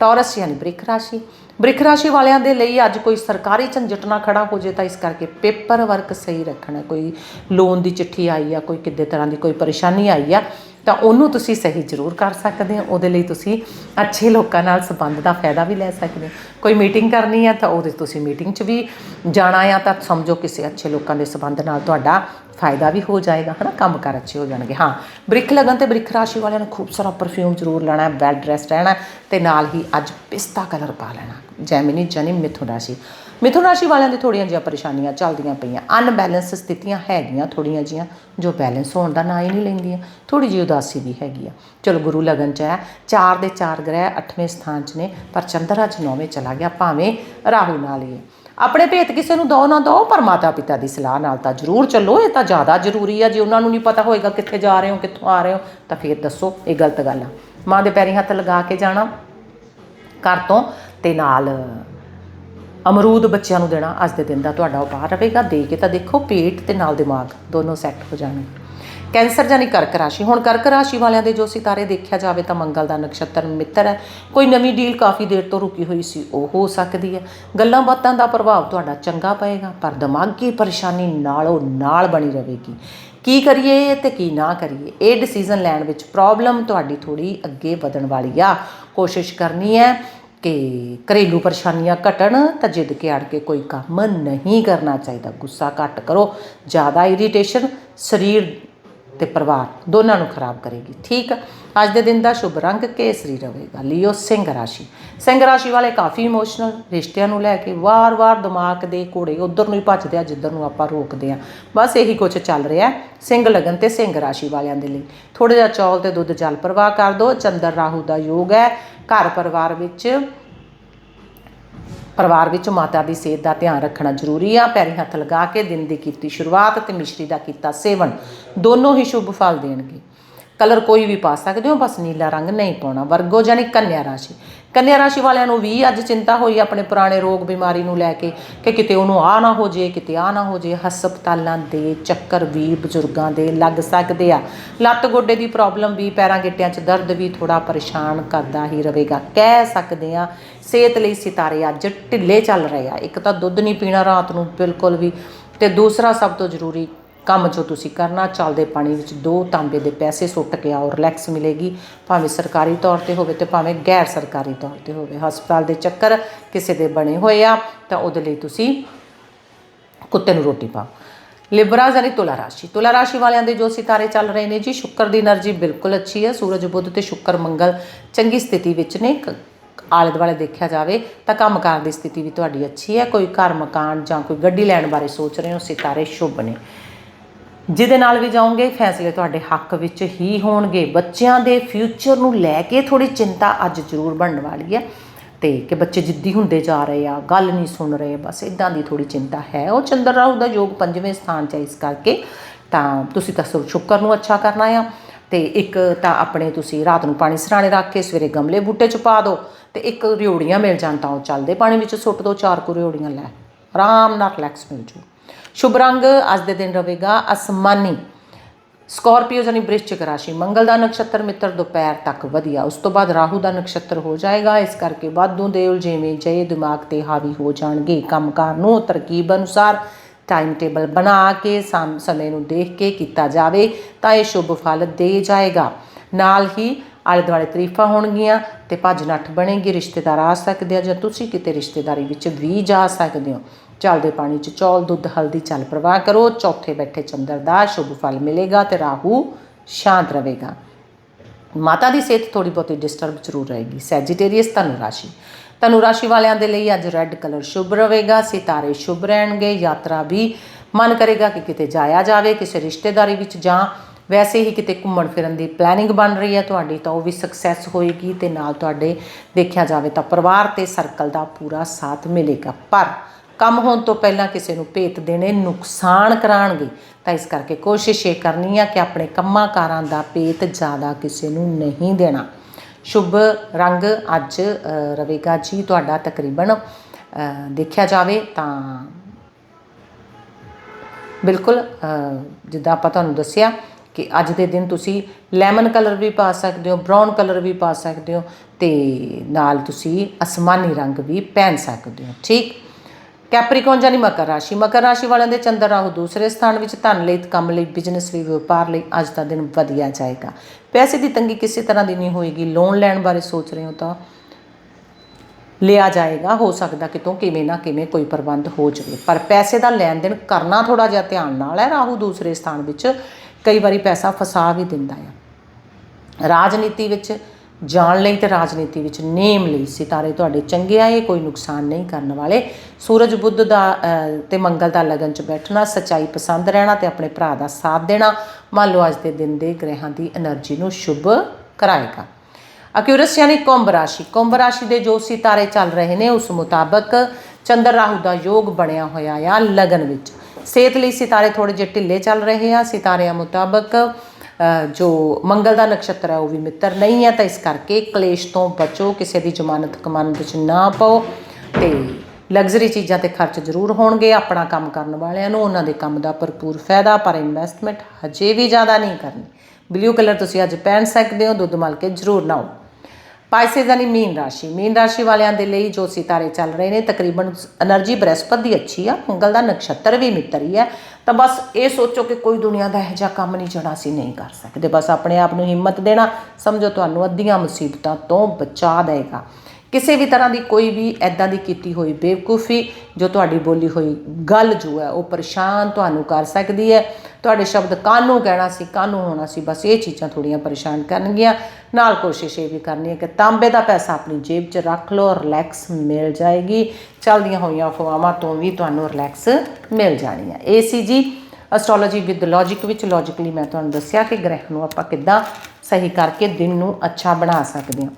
ਟੌਰਸ ਯਾਨੀ ਬ੍ਰਿਖ ਰਾਸ਼ੀ। ਬ੍ਰਿਖ ਰਾਸ਼ੀ ਵਾਲਿਆਂ ਦੇ ਲਈ ਅੱਜ ਕੋਈ ਸਰਕਾਰੀ ਝੰਜਟ ਨਾ ਖੜਾ ਹੋ ਜੇ ਤਾਂ ਇਸ ਕਰਕੇ ਪੇਪਰ ਵਰਕ ਸਹੀ ਰੱਖਣਾ। ਕੋਈ ਲੋਨ ਦੀ ਚਿੱਠੀ ਆਈ ਆ, ਕੋਈ ਕਿੱਦੇ ਤਰ੍ਹਾਂ ਦੀ ਕੋਈ ਪਰੇਸ਼ਾਨੀ ਆਈ ਆ ਤਾਂ ਉਹਨੂੰ ਤੁਸੀਂ ਸਹੀ ਜ਼ਰੂਰ ਕਰ ਸਕਦੇ ਹੋ। ਉਹਦੇ ਲਈ ਤੁਸੀਂ ਅੱਛੇ ਲੋਕਾਂ ਨਾਲ ਸੰਬੰਧ ਦਾ ਫਾਇਦਾ ਵੀ ਲੈ ਸਕਦੇ ਹੋ। ਕੋਈ ਮੀਟਿੰਗ ਕਰਨੀ ਹੈ ਤਾਂ ਉਹਦੇ ਤੁਸੀਂ ਮੀਟਿੰਗ 'ਚ ਵੀ ਜਾਣਾ ਆ ਤਾਂ ਸਮਝੋ ਕਿਸੇ ਅੱਛੇ ਲੋਕਾਂ ਦੇ ਸੰਬੰਧ ਨਾਲ ਤੁਹਾਡਾ ਫਾਇਦਾ ਵੀ ਹੋ ਜਾਏਗਾ, ਹਨਾ? ਕੰਮ ਕਾਰ ਅੱਛੇ ਹੋ ਜਾਣਗੇ। ਹਾਂ, ਬ੍ਰਿਖ ਲਗਨ ਤੇ ਬ੍ਰਿਖ ਰਾਸ਼ੀ ਵਾਲਿਆਂ ਨੂੰ ਖੂਬ ਸਾਰਾ ਪਰਫਿਊਮ ਜ਼ਰੂਰ ਲੈਣਾ ਹੈ ਵੈਲ ਡਰੈਸਡ ਰਹਿਣਾ ਹੈ ਤੇ ਨਾਲ ਹੀ ਅੱਜ ਪਿਸਤਾ ਕਲਰ ਪਾ ਲੈਣਾ। ਜੈਮਿਨੀ, ਜਨੀ, ਮਿਥੁਨ ਰਾਸ਼ੀ। ਮਿਥੁਨ ਰਾਸ਼ੀ ਵਾਲਿਆਂ ਦੀ ਥੋੜੀਆਂ ਜਿਹੀਆਂ ਪਰੇਸ਼ਾਨੀਆਂ ਚੱਲਦੀਆਂ ਪਈਆਂ। ਅਨਬੈਲੈਂਸ ਸਥਿਤੀਆਂ ਹੈਗੀਆਂ ਥੋੜੀਆਂ ਜਿਹੀਆਂ, ਜੋ ਬੈਲੈਂਸ ਹੋਣ ਦਾ ਨਾਂ ਹੀ ਨਹੀਂ ਲੈਂਦੀਆਂ। ਥੋੜੀ ਜਿਹੀ ਉਦਾਸੀ ਵੀ ਹੈਗੀ ਆ। ਚਲੋ ਗੁਰੂ ਲਗਨ ਚ ਹੈ, ਚਾਰ ਦੇ ਚਾਰ ਗ੍ਰਹਿ 8ਵੇਂ ਸਥਾਨ 'ਚ ਨੇ, ਪਰ ਚੰਦਰ ਅੱਜ 9ਵੇਂ ਚਲਾ ਗਿਆ, ਭਾਵੇਂ ਰਾਹੂ ਨਾਲ ਹੀ ਆਪਣੇ ਭੇਤ ਕਿਸੇ ਨੂੰ ਦੋ ਨਾ ਦੋ ਪਰ ਮਾਤਾ ਪਿਤਾ ਦੀ ਸਲਾਹ ਨਾਲ ਤਾਂ ਜ਼ਰੂਰ ਚੱਲੋ। ਇਹ ਤਾਂ ਜ਼ਿਆਦਾ ਜ਼ਰੂਰੀ ਆ, ਜੇ ਉਹਨਾਂ ਨੂੰ ਨਹੀਂ ਪਤਾ ਹੋਏਗਾ ਕਿੱਥੇ ਜਾ ਰਹੇ ਹੋ, ਕਿੱਥੋਂ ਆ ਰਹੇ ਹੋ, ਤਾਂ ਫਿਰ ਦੱਸੋ, ਇਹ ਗਲਤ ਗੱਲ ਆ। ਮਾਂ ਦੇ ਪੈਰੀਂ ਹੱਥ ਲਗਾ ਕੇ ਜਾਣਾ, ਘਰ ਤੋਂ ਤੇ ਨਾਲ ਅਮਰੂਦ ਬੱਚਿਆਂ ਨੂੰ ਦੇਣਾ ਅੱਜ ਦੇ ਦਿਨ ਦਾ ਤੁਹਾਡਾ ਉਪਾਅ ਰਹੇਗਾ। ਦੇ ਕੇ ਤਾਂ ਦੇਖੋ, ਪੇਟ ਤੇ ਨਾਲ ਦਿਮਾਗ ਦੋਨੋਂ ਸੈੱਟ ਹੋ ਜਾਣਗੇ। ਕੈਂਸਰ ਜਾਨੀ ਕਰਕ ਰਾਸ਼ੀ। ਹੁਣ ਕਰਕ ਰਾਸ਼ੀ ਵਾਲਿਆਂ ਦੇ ਜੋ ਸਿਤਾਰੇ ਦੇਖਿਆ ਜਾਵੇ ਤਾਂ ਮੰਗਲ ਦਾ ਨਕਸ਼ਤਰ ਮਿੱਤਰ ਹੈ। ਕੋਈ ਨਵੀਂ ਡੀਲ ਕਾਫੀ ਦੇਰ ਤੋਂ ਰੁਕੀ ਹੋਈ ਸੀ, ਉਹ ਹੋ ਸਕਦੀ ਹੈ। ਗੱਲਾਂ ਬਾਤਾਂ ਦਾ ਪ੍ਰਭਾਵ ਤੁਹਾਡਾ ਚੰਗਾ ਪਏਗਾ, ਪਰ ਦਿਮਾਗੀ ਪਰੇਸ਼ਾਨੀ ਨਾਲੋਂ ਨਾਲ ਬਣੀ ਰਹੇਗੀ। ਕੀ ਕਰੀਏ ਤੇ ਕੀ ਨਾ ਕਰੀਏ, ਇਹ ਡਿਸੀਜਨ ਲੈਣ ਵਿੱਚ ਪ੍ਰੋਬਲਮ ਤੁਹਾਡੀ ਥੋੜੀ ਅੱਗੇ ਵਧਣ ਵਾਲੀ ਆ। ਕੋਸ਼ਿਸ਼ ਕਰਨੀ ਹੈ ਕਿ ਘਰੇਲੂ ਪਰੇਸ਼ਾਨੀਆਂ ਘਟਣ ਤਾਂ ਜਿੱਦ ਕੇ ਅੜ ਕੇ ਕੋਈ ਕੰਮ ਨਹੀਂ ਕਰਨਾ ਚਾਹੀਦਾ। ਗੁੱਸਾ ਘੱਟ ਕਰੋ, ਜ਼ਿਆਦਾ ਇਰੀਟੇਸ਼ਨ ਸਰੀਰ ਤੇ ਪਰਿਵਾਰ ਦੋਨਾਂ ਨੂੰ ਖਰਾਬ ਕਰੇਗੀ, ਠੀਕ ਅੱਜ ਦੇ ਦਿਨ ਦਾ ਸ਼ੁਭ ਰੰਗ ਕੇਸਰੀ ਰਹੇਗਾ, ਲਿਓ ਸਿੰਘ ਰਾਸ਼ੀ। ਸਿੰਘ ਰਾਸ਼ੀ ਵਾਲੇ ਕਾਫੀ ਇਮੋਸ਼ਨਲ ਰਿਸ਼ਤਿਆਂ ਨੂੰ ਲੈ ਕੇ ਵਾਰ-ਵਾਰ ਦਿਮਾਗ ਦੇ ਘੋੜੇ ਉਧਰ ਨੂੰ ਹੀ ਭੱਜਦੇ ਆ, ਜਿੱਧਰ ਨੂੰ ਆਪਾਂ ਰੋਕਦੇ ਆ। ਬਸ ਇਹੀ ਕੁਝ ਚੱਲ ਰਿਹਾ ਸਿੰਘ ਲਗਨ ਤੇ ਸਿੰਘ ਰਾਸ਼ੀ ਵਾਲਿਆਂ ਦੇ ਲਈ। ਥੋੜਾ ਜਿਹਾ ਚੌਲ ਤੇ ਦੁੱਧ ਜਲ ਪ੍ਰਵਾਹ ਕਰ ਦਿਓ ਚੰਦਰ ਰਾਹੂ ਦਾ ਯੋਗ ਹੈ ਘਰ ਪਰਿਵਾਰ ਵਿੱਚ ਪਰਿਵਾਰ ਵਿੱਚ ਮਾਤਾ ਦੀ ਸਿਹਤ ਦਾ ਧਿਆਨ ਰੱਖਣਾ ਜ਼ਰੂਰੀ ਆ। ਪੈਰੀ ਹੱਥ ਲਗਾ ਕੇ ਦਿਨ ਦੀ ਕੀਤੀ ਸ਼ੁਰੂਆਤ ਤੇ ਮਿਸ਼ਰੀ ਦਾ ਕੀਤਾ ਸੇਵਨ। ਦੋਨੋਂ ਹੀ ਸ਼ੁਭ ਫਲ ਦੇਣਗੇ। ਕਲਰ ਕੋਈ ਵੀ ਪਾ ਸਕਦੇ ਹੋ, ਬਸ ਨੀਲਾ ਰੰਗ ਨਹੀਂ ਪਾਉਣਾ। ਵਰਗੋ ਜਾਨੀ ਕੰਨਿਆ ਰਾਸ਼ੀ। ਕੰਨਿਆ ਰਾਸ਼ੀ ਵਾਲਿਆਂ ਨੂੰ ਵੀ ਅੱਜ ਚਿੰਤਾ ਹੋਈ ਆਪਣੇ ਪੁਰਾਣੇ ਰੋਗ ਬਿਮਾਰੀ ਨੂੰ ਲੈ ਕੇ ਕਿ ਕਿਤੇ ਉਹਨੂੰ ਆ ਨਾ ਹੋ ਜੇ, ਕਿਤੇ ਆ ਨਾ ਹੋ ਜੇ। ਹਸਪਤਾਲਾਂ ਦੇ ਚੱਕਰ ਵੀ ਬਜ਼ੁਰਗਾਂ ਦੇ ਲੱਗ ਸਕਦੇ ਆ। ਲੱਤ ਗੋਡੇ ਦੀ ਪ੍ਰੋਬਲਮ ਵੀ, ਪੈਰਾਂ ਗਿੱਟਿਆਂ 'ਚ ਦਰਦ ਵੀ ਥੋੜਾ ਪਰੇਸ਼ਾਨ ਕਰਦਾ ਹੀ ਰਹੇਗਾ। ਕਹਿ ਸਕਦੇ ਆ ਸਿਹਤ ਲਈ ਸਿਤਾਰੇ ਅੱਜ ਢਿੱਲੇ ਚੱਲ ਰਹੇ ਆ। ਇੱਕ ਤਾਂ ਦੁੱਧ ਨਹੀਂ ਪੀਣਾ ਰਾਤ ਨੂੰ ਬਿਲਕੁਲ ਵੀ ਤੇ ਦੂਸਰਾ ਸਭ ਤੋਂ ਜ਼ਰੂਰੀ ਕੰਮ ਜੋ ਤੁਸੀਂ ਕਰਨਾ ਚੱਲਦੇ ਪਾਣੀ ਵਿੱਚ ਦੋ ਤਾਂਬੇ ਦੇ ਪੈਸੇ ਸੁੱਟ ਕੇ ਆਓ ਰਿਲੈਕਸ ਮਿਲੇਗੀ। ਭਾਵੇਂ ਸਰਕਾਰੀ ਤੌਰ ਤੇ ਹੋਵੇ ਤੇ ਭਾਵੇਂ ਗੈਰ ਸਰਕਾਰੀ ਤੌਰ ਤੇ ਹੋਵੇ। ਹਸਪਤਾਲ ਦੇ ਚੱਕਰ ਕਿਸੇ ਦੇ ਬਣੇ ਹੋਏ ਆ, ਤਾਂ ਉਹਦੇ ਲਈ ਤੁਸੀਂ ਕੁੱਤੇ ਨੂੰ ਰੋਟੀ ਪਾਓ। ਲਿਬਰਾ ਜਾਨੀ ਤੁਲਾ ਰਾਸ਼ੀ। ਤੁਲਾ ਰਾਸ਼ੀ ਵਾਲਿਆਂ ਦੇ ਜੋ ਸਿਤਾਰੇ ਚੱਲ ਰਹੇ ਨੇ ਜੀ, ਸ਼ੁੱਕਰ ਦੀ એનર્ਜੀ ਬਿਲਕੁਲ ਅੱਛੀ ਹੈ। ਸੂਰਜ, ਬੁੱਧ ਤੇ ਸ਼ੁੱਕਰ, ਮੰਗਲ ਚੰਗੀ ਸਥਿਤੀ ਵਿੱਚ ਨੇ। ਆਲੇ ਦੁਆਲੇ ਦੇਖਿਆ ਜਾਵੇ ਤਾਂ ਕੰਮ ਕੰਮਕਾਰ ਦੀ ਸਥਿਤੀ ਵੀ ਤੁਹਾਡੀ ਅੱਛੀ ਹੈ। ਕੋਈ ਘਰ ਮਕਾਨ ਜਾਂ ਕੋਈ ਗੱਡੀ ਲੈਣ ਬਾਰੇ ਸੋਚ ਰਹੇ ਹੋ, ਸਿਤਾਰੇ ਸ਼ੁਭ ਨੇ। ਜਿਹਦੇ ਨਾਲ ਵੀ ਜਾਓਗੇ, ਫੈਸਲੇ ਤੁਹਾਡੇ ਹੱਕ ਵਿੱਚ ਹੀ ਹੋਣਗੇ। ਬੱਚਿਆਂ ਦੇ ਫਿਊਚਰ ਨੂੰ ਲੈ ਕੇ ਥੋੜੀ ਚਿੰਤਾ ਅੱਜ ਜ਼ਰੂਰ ਬਣਨ ਵਾਲੀ ਹੈ। ਤੇ ਕਿ ਬੱਚੇ ਜਿੱਦੀ ਹੁੰਦੇ ਜਾ ਰਹੇ ਆ, ਗੱਲ ਨਹੀਂ ਸੁਣ ਰਹੇ, ਬਸ ਇਦਾਂ ਦੀ ਥੋੜੀ ਚਿੰਤਾ ਹੈ। ਉਹ ਚੰਦਰ ਰਾਹੂ ਦਾ ਯੋਗ ਪੰਜਵੇਂ ਸਥਾਨ 'ਚ ਇਸ ਕਰਕੇ। ਤਾਂ ਤੁਸੀਂ ਤਾਂ ਸਿਰ ਸ਼ੁੱਕਰ ਨੂੰ ਅੱਛਾ ਕਰਨਾ ਆ। ਤੇ ਇੱਕ ਤਾਂ ਆਪਣੇ ਤੁਸੀਂ ਰਾਤ ਨੂੰ ਪਾਣੀ ਸਰਾਣੇ ਰੱਖ ਕੇ ਸਵੇਰੇ ਗਮਲੇ ਬੂਟੇ 'ਚ ਪਾ ਦਿਓ ਤੇ ਇੱਕ ਰਿਉੜੀਆਂ ਮਿਲ ਜਾਣ ਤਾਂ ਉਹ ਚੱਲਦੇ। ਪਾਣੀ ਵਿੱਚ ਸੁੱਟ ਦਿਓ ਚਾਰ ਕੁ ਰਿਓੜੀਆਂ ਲੈ। ਆਰਾਮ ਨਾਲ ਰਿਲੈਕਸ ਮਿਲ ਜੂ। ਸ਼ੁਭ ਰੰਗ, ਅੱਜ ਦੇ ਦਿਨ ਰਹੇਗਾ ਅਸਮਾਨੀ। ਸਕਾਰਪੀਓ ਜਾਨੀ ਬ੍ਰਿਸ਼ਚਿਕ ਰਾਸ਼ੀ, ਮੰਗਲ ਦਾ ਨਕਸ਼ਤਰ, ਮਿੱਤਰ ਦੁਪਹਿਰ ਤੱਕ ਵਧੀਆ। ਉਸ ਤੋਂ ਬਾਅਦ ਰਾਹੂ ਦਾ ਨਕਸ਼ਤਰ ਹੋ ਜਾਏਗਾ, ਇਸ ਕਰਕੇ ਵਾਧੂ ਦੇ ਉਲਝੇਵੇਂ ਜੇ ਦਿਮਾਗ ਤੇ ਹਾਵੀ ਹੋ ਜਾਣਗੇ। ਕੰਮਕਾਰ ਨੂੰ ਤਰਕੀਬ ਅਨੁਸਾਰ ਟਾਈਮ ਟੇਬਲ ਬਣਾ ਕੇ ਸਮ- ਸਮੇਂ ਨੂੰ ਦੇਖ ਕੇ ਕੀਤਾ ਜਾਵੇ, ਤਾਂ ਇਹ ਸ਼ੁਭ ਫਲ ਦੇ ਜਾਏਗਾ। ਨਾਲ ਹੀ ਆਲੇ ਦੁਆਲੇ ਤਾਰੀਫਾਂ ਹੋਣਗੀਆਂ ਤੇ ਭੱਜ ਨੱਠ ਬਣੇਗੀ, ਰਿਸ਼ਤੇਦਾਰ ਆ ਸਕਦੇ ਆ ਜਾਂ ਤੁਸੀਂ ਕਿਤੇ ਰਿਸ਼ਤੇਦਾਰੀ ਵਿੱਚ ਵੀ ਜਾ ਸਕਦੇ ਹੋ। ਚੱਲਦੇ ਪਾਣੀ 'ਚ ਚੌਲ, ਦੁੱਧ, ਹਲਦੀ ਚੱਲ ਪ੍ਰਵਾਹ ਕਰੋ। ਚੌਥੇ ਬੈਠੇ ਚੰਦਰ ਦਾ ਸ਼ੁਭ ਫਲ ਮਿਲੇਗਾ ਤੇ ਰਾਹੂ ਸ਼ਾਂਤ ਰਹੇਗਾ। ਮਾਤਾ ਦੀ ਸਿਹਤ ਥੋੜੀ ਬਹੁਤੀ ਡਿਸਟਰਬ ਜ਼ਰੂਰ ਰਹੇਗੀ। ਸੈਜੀਟੇਰੀਅਸ ਧਨੁ ਰਾਸ਼ੀ। ਧਨੁ ਰਾਸ਼ੀ ਵਾਲਿਆਂ ਦੇ ਲਈ ਅੱਜ ਰੈੱਡ ਕਲਰ ਸ਼ੁਭ ਰਹੇਗਾ। ਸਿਤਾਰੇ ਸ਼ੁਭ ਰਹਿਣਗੇ। ਯਾਤਰਾ ਵੀ ਮਨ ਕਰੇਗਾ ਕਿ ਕਿਤੇ ਜਾਇਆ ਜਾਵੇ, ਕਿਸੇ ਰਿਸ਼ਤੇਦਾਰੀ ਵਿੱਚ ਜਾਂ ਵੈਸੇ ਹੀ ਕਿਤੇ ਘੁੰਮਣ ਫਿਰਨ ਦੀ ਪਲੈਨਿੰਗ ਬਣ ਰਹੀ ਹੈ। ਤੁਹਾਡੀ ਤਾਂ ਉਹ ਵੀ ਸਕਸੈਸ ਹੋਏਗੀ ਤੇ ਨਾਲ ਤੁਹਾਡੇ ਦੇਖਿਆ ਜਾਵੇ ਤਾਂ ਪਰਿਵਾਰ ਤੇ ਸਰਕਲ ਦਾ ਪੂਰਾ ਸਾਥ ਮਿਲੇਗਾ। ਪਰ ਕੰਮ ਹੋਣ ਤੋਂ ਪਹਿਲਾਂ ਕਿਸੇ ਨੂੰ ਭੇਤ ਦੇਣੇ ਨੁਕਸਾਨ ਕਰਾਣਗੇ ਤਾਂ ਇਸ ਕਰਕੇ ਕੋਸ਼ਿਸ਼ ਇਹ ਕਰਨੀ ਆ ਕਿ ਆਪਣੇ ਕੰਮਾਂ ਕਾਰਾਂ ਦਾ ਭੇਤ ਜ਼ਿਆਦਾ ਕਿਸੇ ਨੂੰ ਨਹੀਂ ਦੇਣਾ। ਸ਼ੁਭ ਰੰਗ ਅੱਜ ਅ, ਰਹੇਗਾ ਜੀ ਤੁਹਾਡਾ ਤਕਰੀਬਨ ਦੇਖਿਆ ਜਾਵੇ ਤਾਂ ਬਿਲਕੁਲ ਜਿੱਦਾਂ ਆਪਾਂ ਤੁਹਾਨੂੰ ਦੱਸਿਆ ਕਿ ਅੱਜ ਦੇ ਦਿਨ ਤੁਸੀਂ ਲੈਮਨ ਕਲਰ ਵੀ ਪਾ ਸਕਦੇ ਹੋ ਬ੍ਰਾਊਨ ਕਲਰ ਵੀ ਪਾ ਸਕਦੇ ਹੋ ਤੇ ਨਾਲ ਤੁਸੀਂ ਅਸਮਾਨੀ ਰੰਗ ਵੀ ਪਹਿਨ ਸਕਦੇ ਹੋ ਠੀਕ? ਕੈਪਰੀਕੌਨ ਜਾਨੀ ਮਕਰ ਰਾਸ਼ੀ। ਮਕਰ ਰਾਸ਼ੀ ਵਾਲਿਆਂ ਦੇ ਚੰਦਰ ਰਾਹੂ ਦੂਸਰੇ ਸਥਾਨ ਵਿੱਚ ਧਨ ਲਈ ਕੰਮ ਲਈ, ਬਿਜ਼ਨਸ ਲਈ, ਵਪਾਰ ਲਈ ਅੱਜ ਦਾ ਦਿਨ ਵਧੀਆ ਜਾਏਗਾ। ਪੈਸੇ ਦੀ ਤੰਗੀ ਕਿਸੇ ਤਰ੍ਹਾਂ ਦੀ ਨਹੀਂ ਹੋਏਗੀ। ਲੋਨ ਲੈਣ ਬਾਰੇ ਸੋਚ ਰਹੇ ਹੋ ਤਾਂ ਲਿਆ ਜਾਏਗਾ। ਹੋ ਸਕਦਾ ਕਿਤੋਂ ਕਿਵੇਂ ਨਾ ਕਿਵੇਂ ਕੋਈ ਪ੍ਰਬੰਧ ਹੋ ਜਾਵੇ। ਪਰ ਪੈਸੇ ਦਾ ਲੈਣ ਦੇਣ ਕਰਨਾ ਥੋੜਾ ਜਿਹਾ ਧਿਆਨ ਨਾਲ ਹੈ। ਰਾਹੂ ਦੂਸਰੇ ਸਥਾਨ ਵਿੱਚ ਕਈ ਵਾਰੀ ਪੈਸਾ ਫਸਾ ਵੀ ਦਿੰਦਾ ਹੈ ਰਾਜਨੀਤੀ ਵਿੱਚ ਜਾਣ ਲਈ ਤੇ ਰਾਜਨੀਤੀ ਵਿੱਚ ਨੇਮ ਲਈ ਸਿਤਾਰੇ ਤੁਹਾਡੇ ਚੰਗੇ ਆਏ ਕੋਈ ਨੁਕਸਾਨ ਨਹੀਂ ਕਰਨ ਵਾਲੇ। ਸੂਰਜ, ਬੁੱਧ ਦਾ ਤੇ ਮੰਗਲ ਦਾ ਲਗਨ 'ਚ ਬੈਠਣਾ, ਸਚਾਈ ਪਸੰਦ ਰਹਿਣਾ ਤੇ ਆਪਣੇ ਭਰਾ ਦਾ ਸਾਥ ਦੇਣਾ, ਮੰਨ ਲਓ ਅੱਜ ਦੇ ਦਿਨ ਦੇ ਗ੍ਰਹਿਾਂ ਦੀ એનર્ਜੀ ਨੂੰ ਸ਼ੁਭ ਕਰਾਏਗਾ। ਅਕਿਊਰਸ ਯਾਨੀ ਕੁੰਭ ਰਾਸ਼ੀ। ਕੁੰਭ ਰਾਸ਼ੀ ਦੇ ਜੋ ਸਿਤਾਰੇ ਚੱਲ ਰਹੇ ਨੇ, ਉਸ ਮੁਤਾਬਕ ਚੰਦਰ ਰਾਹੂ ਦਾ ਯੋਗ ਬਣਿਆ ਹੋਇਆ ਆ ਲਗਨ ਵਿੱਚ। ਸਿਹਤ ਲਈ ਸਿਤਾਰੇ ਥੋੜੇ ਜਿਹੇ ਢਿੱਲੇ ਚੱਲ ਰਹੇ ਆ। ਸਿਤਾਰਿਆਂ ਮੁਤਾਬਕ ਜੋ ਮੰਗਲ ਦਾ ਨਕਸ਼ਤਰ ਹੈ ਉਹ ਵੀ ਮਿੱਤਰ ਨਹੀਂ ਹੈ ਤਾਂ ਇਸ ਕਰਕੇ ਕਲੇਸ਼ ਤੋਂ ਬਚੋ, ਕਿਸੇ ਦੀ ਜ਼ਮਾਨਤ ਕਮਾਨ ਵਿੱਚ ਨਾ ਪਾਓ ਤੇ ਲਗਜ਼ਰੀ ਚੀਜ਼ਾਂ ਤੇ ਖਰਚ ਜ਼ਰੂਰ ਹੋਣਗੇ। ਆਪਣਾ ਕੰਮ ਕਰਨ ਵਾਲਿਆਂ ਨੂੰ ਉਹਨਾਂ ਦੇ ਕੰਮ ਦਾ ਭਰਪੂਰ ਫਾਇਦਾ, ਪਰ ਇਨਵੈਸਟਮੈਂਟ ਹਜੇ ਵੀ ਜ਼ਿਆਦਾ ਨਹੀਂ ਕਰਨੀ। ਬਲੂ ਕਲਰ ਤੁਸੀਂ ਅੱਜ ਪਹਿਨ ਸਕਦੇ ਹੋ, ਦੁੱਧ ਮਲ ਕੇ ਜ਼ਰੂਰ ਨਾਓ। ਪਾਈਸਸ ਯਾਨੀ ਮੀਨ ਰਾਸ਼ੀ। ਮੀਨ ਰਾਸ਼ੀ ਵਾਲਿਆਂ ਦੇ ਲਈ ਜੋ ਸਿਤਾਰੇ ਚੱਲ ਰਹੇ ਨੇ, ਤਕਰੀਬਨ એનર્ਜੀ ਬ੍ਰਹਿਸਪਤ ਦੀ ਅੱਛੀ ਆ, ਮੰਗਲ ਦਾ ਨਕਸ਼ਤਰ ਵੀ ਮਿੱਤਰ ਹੀ ਹੈ ਤਾਂ ਬਸ ਇਹ ਸੋਚੋ ਕਿ ਕੋਈ ਦੁਨੀਆ ਦਾ ਇਹ ਜਿਹਾ ਕੰਮ ਨਹੀਂ ਜਿਹੜਾ ਅਸੀਂ ਨਹੀਂ ਕਰ ਸਕਦੇ। ਬਸ ਆਪਣੇ ਆਪ ਨੂੰ ਹਿੰਮਤ ਦੇਣਾ, ਸਮਝੋ ਤੁਹਾਨੂੰ ਅੱਧੀਆਂ ਮੁਸੀਬਤਾਂ ਤੋਂ ਬਚਾ ਦੇਗਾ। ਕਿਸੇ ਵੀ ਤਰ੍ਹਾਂ ਦੀ ਕੋਈ ਵੀ ਐਦਾਂ ਦੀ ਕੀਤੀ ਹੋਈ ਬੇਵਕੂਫੀ ਜੋ ਤੁਹਾਡੀ ਬੋਲੀ ਹੋਈ ਗੱਲ ਜੋ ਹੈ, ਉਹ ਪਰੇਸ਼ਾਨ ਤੁਹਾਨੂੰ ਕਰ ਸਕਦੀ ਹੈ। ਤੁਹਾਡੇ ਸ਼ਬਦ ਕਾਨੂੰ ਕਹਿਣਾ ਸੀ ਕਾਨੂੰ ਹੋਣਾ ਸੀ, ਬਸ ਇਹ ਚੀਜ਼ਾਂ ਥੋੜੀਆਂ ਪਰੇਸ਼ਾਨ ਕਰਨਗੀਆਂ। ਨਾਲ ਕੋਸ਼ਿਸ਼ ਇਹ ਵੀ ਕਰਨੀ ਹੈ ਕਿ ਤਾਂਬੇ ਦਾ ਪੈਸਾ ਆਪਣੀ ਜੇਬ 'ਚ ਰੱਖ ਲਓ ਰਿਲੈਕਸ ਮਿਲ ਜਾਏਗੀ। ਚੱਲਦੀਆਂ ਹੋਈਆਂ ਅਫਵਾਹਾਂ ਤੋਂ ਵੀ ਤੁਹਾਨੂੰ ਰਿਲੈਕਸ ਮਿਲ ਜਾਣੀ ਹੈ ਇਹ ਸੀ ਜੀ ਐਸਟ੍ਰੋਲੋਜੀ ਵਿਦ ਲੌਜੀਕ ਵਿੱਚ। ਲੌਜੀਕਲੀ ਮੈਂ ਤੁਹਾਨੂੰ ਦੱਸਿਆ ਕਿ ਗ੍ਰਹਿ ਨੂੰ ਆਪਾਂ ਕਿੱਦਾਂ ਸਹੀ ਕਰਕੇ ਦਿਨ ਨੂੰ ਅੱਛਾ ਬਣਾ ਸਕਦੇ ਹਾਂ।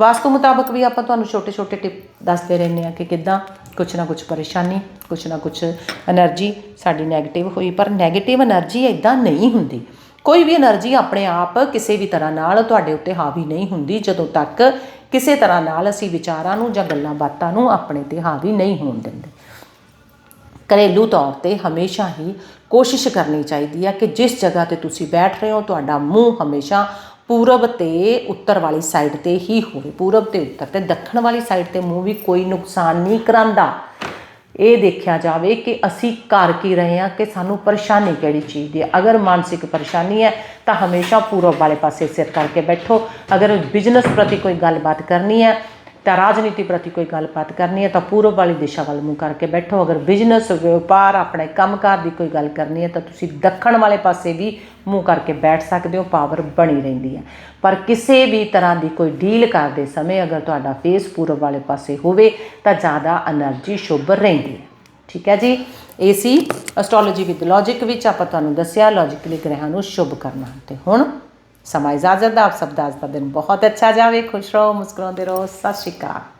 ਵਾਸਤੂ ਮੁਤਾਬਕ ਵੀ ਆਪਾਂ ਤੁਹਾਨੂੰ ਛੋਟੇ-ਛੋਟੇ ਟਿਪ ਦੱਸਦੇ ਰਹਿੰਦੇ ਆ ਕਿ ਕਿੱਦਾਂ ਕੁਛ ਨਾ ਕੁਛ ਪਰੇਸ਼ਾਨੀ, ਕੁਛ ਨਾ ਕੁਛ એનર્ਜੀ ਸਾਡੀ ਨੈਗੇਟਿਵ ਹੋਈ, ਪਰ ਨੈਗੇਟਿਵ એનર્ਜੀ ਇਦਾਂ ਨਹੀਂ ਹੁੰਦੀ। ਕੋਈ ਵੀ એનર્ਜੀ ਆਪਣੇ ਆਪ ਕਿਸੇ ਵੀ ਤਰ੍ਹਾਂ ਨਾਲ ਤੁਹਾਡੇ ਉੱਤੇ ਹਾਵੀ ਨਹੀਂ ਹੁੰਦੀ, ਜਦੋਂ ਤੱਕ ਕਿਸੇ ਤਰ੍ਹਾਂ ਨਾਲ ਅਸੀਂ ਵਿਚਾਰਾਂ ਨੂੰ ਜਾਂ ਗੱਲਾਂ ਬਾਤਾਂ ਨੂੰ ਆਪਣੇ ਤੇ ਹਾਵੀ ਨਹੀਂ ਹੋਣ ਦਿੰਦੇ। ਘਰੇਲੂ ਤੌਰ ਤੇ ਹਮੇਸ਼ਾ ਹੀ ਕੋਸ਼ਿਸ਼ ਕਰਨੀ ਚਾਹੀਦੀ ਹੈ ਕਿ ਜਿਸ ਜਗ੍ਹਾ ਤੇ ਤੁਸੀਂ ਬੈਠ ਰਹੇ ਹੋ, ਤੁਹਾਡਾ ਮੂੰਹ ਹਮੇਸ਼ਾ ਪੂਰਬ ਤੇ ਉੱਤਰ ਵਾਲੀ ਸਾਈਡ ਤੇ ਹੀ ਹੋਵੇ। ਪੂਰਬ ਤੇ ਉੱਤਰ ਤੇ ਦੱਖਣ ਵਾਲੀ ਸਾਈਡ ਤੇ ਮੂੰਹ ਵੀ ਕੋਈ ਨੁਕਸਾਨ ਨਹੀਂ ਕਰਾਂਦਾ। ਇਹ ਦੇਖਿਆ ਜਾਵੇ ਕਿ ਅਸੀਂ ਕਰ ਕੀ ਰਹੇ ਹਾਂ ਕਿ ਸਾਨੂੰ ਪਰੇਸ਼ਾਨੀ ਕਿਹੜੀ ਚੀਜ਼ ਦੀ ਹੈ। ਅਗਰ ਮਾਨਸਿਕ ਪਰੇਸ਼ਾਨੀ ਹੈ ਤਾਂ ਹਮੇਸ਼ਾ ਪੂਰਬ ਵਾਲੇ ਪਾਸੇ ਸਿਰ ਕਰਕੇ ਬੈਠੋ। ਅਗਰ ਬਿਜ਼ਨਸ ਪ੍ਰਤੀ ਕੋਈ ਗੱਲਬਾਤ ਕਰਨੀ ਹੈ ਤਾਂ ਰਾਜਨੀਤੀ ਪ੍ਰਤੀ ਕੋਈ ਗੱਲਬਾਤ ਕਰਨੀ ਹੈ ਤਾਂ ਪੂਰਬ ਵਾਲੀ ਦਿਸ਼ਾ ਵੱਲ ਮੂੰਹ ਕਰਕੇ ਬੈਠੋ। ਅਗਰ ਬਿਜ਼ਨਸ ਵਪਾਰ, ਆਪਣੇ ਕੰਮਕਾਰ ਦੀ ਕੋਈ ਗੱਲ ਕਰਨੀ ਹੈ ਤਾਂ ਤੁਸੀਂ ਦੱਖਣ ਵਾਲੇ ਪਾਸੇ ਵੀ ਮੂੰਹ ਕਰਕੇ ਬੈਠ ਸਕਦੇ ਹੋ ਪਾਵਰ ਬਣੀ ਰਹਿੰਦੀ ਹੈ। ਪਰ ਕਿਸੇ ਵੀ ਤਰ੍ਹਾਂ ਦੀ ਕੋਈ ਡੀਲ ਕਰਦੇ ਸਮੇਂ ਅਗਰ ਤੁਹਾਡਾ ਫੇਸ ਪੂਰਬ ਵਾਲੇ ਪਾਸੇ ਹੋਵੇ ਤਾਂ ਜ਼ਿਆਦਾ એનર્ਜੀ ਸ਼ੁਭ ਰਹਿੰਦੀ ਹੈ। ਠੀਕ ਹੈ ਜੀ? ਏਸੀ ਐਸਟ੍ਰੋਲੋਜੀ ਵਿਦ ਲੌਜੀਕ ਵਿੱਚ ਆਪਾਂ ਤੁਹਾਨੂੰ ਦੱਸਿਆ ਲੌਜੀਕਲੀ ਗ੍ਰਹਿਾਂ ਨੂੰ ਸ਼ੁਭ ਕਰਨਾ ਤੇ ਹੁਣ ਸਮਾਂ ਇਜਾਜ਼ਤ ਦਾ ਆਪ ਸਭ ਦਾ ਅੱਜ ਦਾ ਦਿਨ ਬਹੁਤ ਅੱਛਾ ਜਾਵੇ, ਖੁਸ਼ ਰਹੋ, ਮੁਸਕਰਾਉਂਦੇ ਰਹੋ, ਸਤਿ ਸ਼੍ਰੀ ਅਕਾਲ।